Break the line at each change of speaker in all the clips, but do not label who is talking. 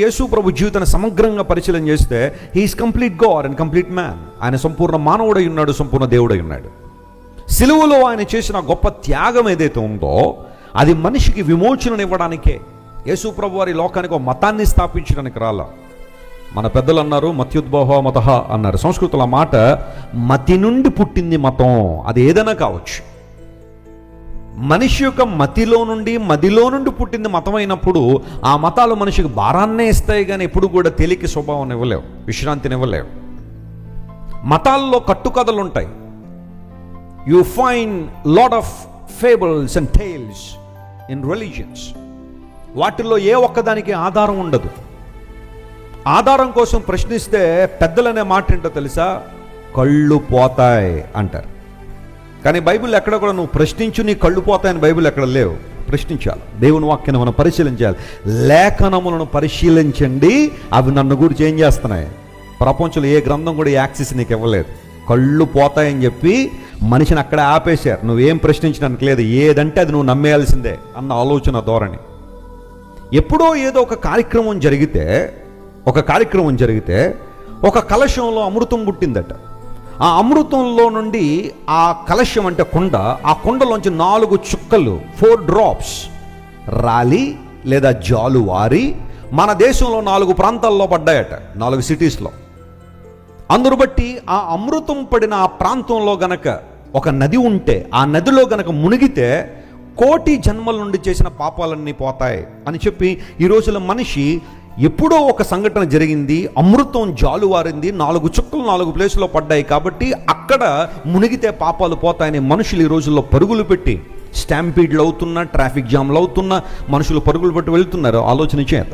యేసు ప్రభు జీవితాన్ని సమగ్రంగా పరిశీలన చేస్తే he is complete God and complete man ఆయన సంపూర్ణ మానవుడై ఉన్నాడు సంపూర్ణ దేవుడై ఉన్నాడు. సిలువలో ఆయన చేసిన గొప్ప త్యాగం ఏదైతే ఉందో అది మనిషికి విమోచననివ్వడానికే యేసు ప్రభు వారి లోకానికి ఒక మతాన్ని స్థాపించడానికి రాల. మన పెద్దలు అన్నారు మత్యుద్భవ మత అన్నారు. సంస్కృతుల మాట మతి నుండి పుట్టింది మతం. అది ఏదైనా కావచ్చు. మనిషి యొక్క మతిలో నుండి మదిలో నుండి పుట్టింది మతం అయినప్పుడు ఆ మతాలు మనిషికి భారాన్నే ఇస్తాయి కానీ ఎప్పుడు కూడా తేలిక స్వభావం ఇవ్వలేవు విశ్రాంతిని ఇవ్వలేవు. మతాల్లో కట్టుకథలు ఉంటాయి. You find lot of fables and tales in religions వాటిల్లో ఏ ఒక్కదానికి ఆధారం ఉండదు. ఆధారం కోసం ప్రశ్నిస్తే పెద్దలనే మాట ఏంటో తెలుసా? కళ్ళు పోతాయి అంటారు. కానీ బైబిల్ ఎక్కడ కూడా నువ్వు ప్రశ్నించు నీ కళ్ళు పోతాయని బైబిల్ ఎక్కడ లేవు. ప్రశ్నించాలి. దేవుని వాక్యాన్ని మనం పరిశీలించాలి. లేఖనములను పరిశీలించండి. అవి నన్ను గురించి ఏం చేస్తున్నాయి? ప్రపంచంలో ఏ గ్రంథం కూడా యాక్సిస్ నీకు ఇవ్వలేదు. కళ్ళు పోతాయని చెప్పి మనిషిని అక్కడ ఆపేశారు. నువ్వేం ప్రశ్నించడానికి లేదు. ఏదంటే అది నువ్వు నమ్మేయాల్సిందే అన్న ఆలోచన ధోరణి. ఎప్పుడో ఏదో ఒక కార్యక్రమం జరిగితే ఒక కార్యక్రమం జరిగితే ఒక కలశంలో అమృతం పుట్టిందట. ఆ అమృతంలో నుండి ఆ కలశం అంటే కుండ ఆ కుండలోంచి నాలుగు చుక్కలు ఫోర్ డ్రాప్స్ రాలి లేదా జాలు వారి మన దేశంలో నాలుగు ప్రాంతాల్లో పడ్డాయట నాలుగు సిటీస్లో అందును బట్టి ఆ అమృతం పడిన ఆ ప్రాంతంలో గనక ఒక నది ఉంటే ఆ నదిలో గనక మునిగితే కోటి జన్మల నుండి చేసిన పాపాలన్నీ పోతాయి అని చెప్పి ఈ రోజుల మనిషి ఎప్పుడో ఒక సంఘటన జరిగింది అమృతం జాలువారింది నాలుగు చుక్కలు నాలుగు ప్లేసుల్లో పడ్డాయి కాబట్టి అక్కడ మునిగితే పాపాలు పోతాయని మనుషులు ఈ రోజుల్లో పరుగులు పెట్టి స్టాంపీడ్లు అవుతున్నా ట్రాఫిక్ జామ్లు అవుతున్నా మనుషులు పరుగులు పెట్టి వెళ్తున్నారు. ఆలోచన చేత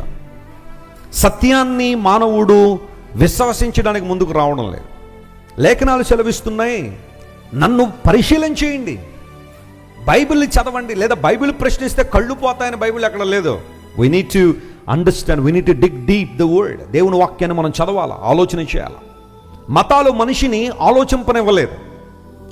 సత్యాన్ని మానవుడు విశ్వసించడానికి ముందుకు రావడం లేదు. లేఖనాలు సెలవిస్తున్నాయి నన్ను పరిశీలన చేయండి. బైబిల్ చదవండి లేదా బైబిల్ ప్రశ్నిస్తే కళ్ళు పోతాయని బైబిల్ ఎక్కడ లేదు. We need to understand we need dig deep the world దేవుని వాక్యాన్ని మనం చదవాలా? ఆలోచన చేయాలి? మతాలు మనిషిని ఆలోచింపనివ్వలేదు.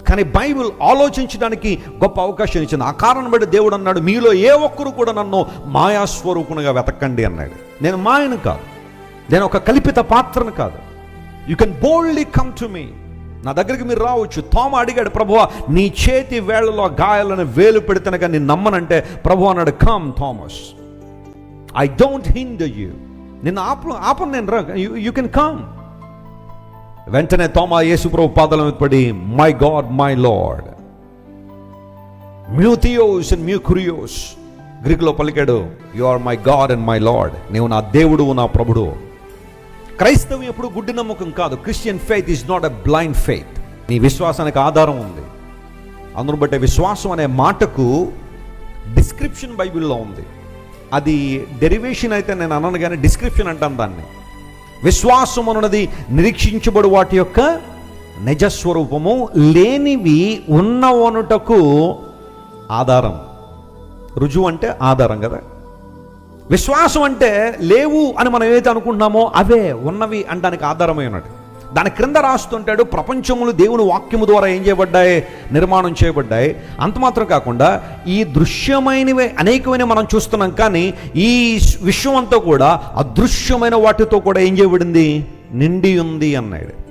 కానీ బైబిల్ ఆలోచించడానికి గొప్ప అవకాశం ఇచ్చింది. ఆ కారణం బట్టి దేవుడు అన్నాడు మీలో ఏ ఒక్కరు కూడా నన్ను మాయాస్వరూపునిగా వెతకండి అన్నాడు. నేను మాయను కాదు. నేను ఒక కల్పిత పాత్రను కాదు. You can boldly come to me నా దగ్గరికి మీరు రావచ్చు. తోమ అడిగాడు ప్రభువ నీ చేతి వేళ్ళలో గాయాలను వేలు పెడితేనగా నేను నమ్మనంటే ప్రభు అన్నాడు come Thomas I don't hinder you నిన్ను ఆప ఆపను నేను యూ కెన్ కమ్ వెంటనే తోమా యేసుప్రభు పాదలం పడి మై గాడ్ మై లార్డ్ మ్యూథియోస్ అండ్ మ్యూకురియోస్. గ్రీకులో పలికాడు you are my God and my Lord నీవు నా దేవుడు నా ప్రభుడు. క్రైస్తవం ఎప్పుడు గుడ్డి నమ్మకం కాదు. Christian faith is not a blind faith నీ విశ్వాసానికి ఆధారం ఉంది. అందును బట్టే విశ్వాసం అనే మాటకు డిస్క్రిప్షన్ బైబిల్లో ఉంది. అది డెరివేషన్ అయితే నేను అనను కానీ డిస్క్రిప్షన్ అంటాను దాన్ని. విశ్వాసం అన్నది నిరీక్షించబడు వాటి యొక్క నిజస్వరూపము లేనివి ఉన్నవనుటకు ఆధారం. రుజువు అంటే ఆధారం కదా. విశ్వాసం అంటే లేవు అని మనం ఏదైతే అనుకుంటున్నామో అవే ఉన్నవి అనడానికి ఆధారమై దాని క్రింద రాస్తుంటాడు ప్రపంచములు దేవుని వాక్యము ద్వారా ఏం చేయబడ్డాయి? నిర్మాణం చేయబడ్డాయి. అంత మాత్రం కాకుండా ఈ దృశ్యమైనవి అనేకమైన మనం చూస్తున్నాం కానీ ఈ విశ్వం అంతా కూడా అదృశ్యమైన వాటితో కూడా ఏం చేయబడింది? నిండి ఉంది అన్నాడు.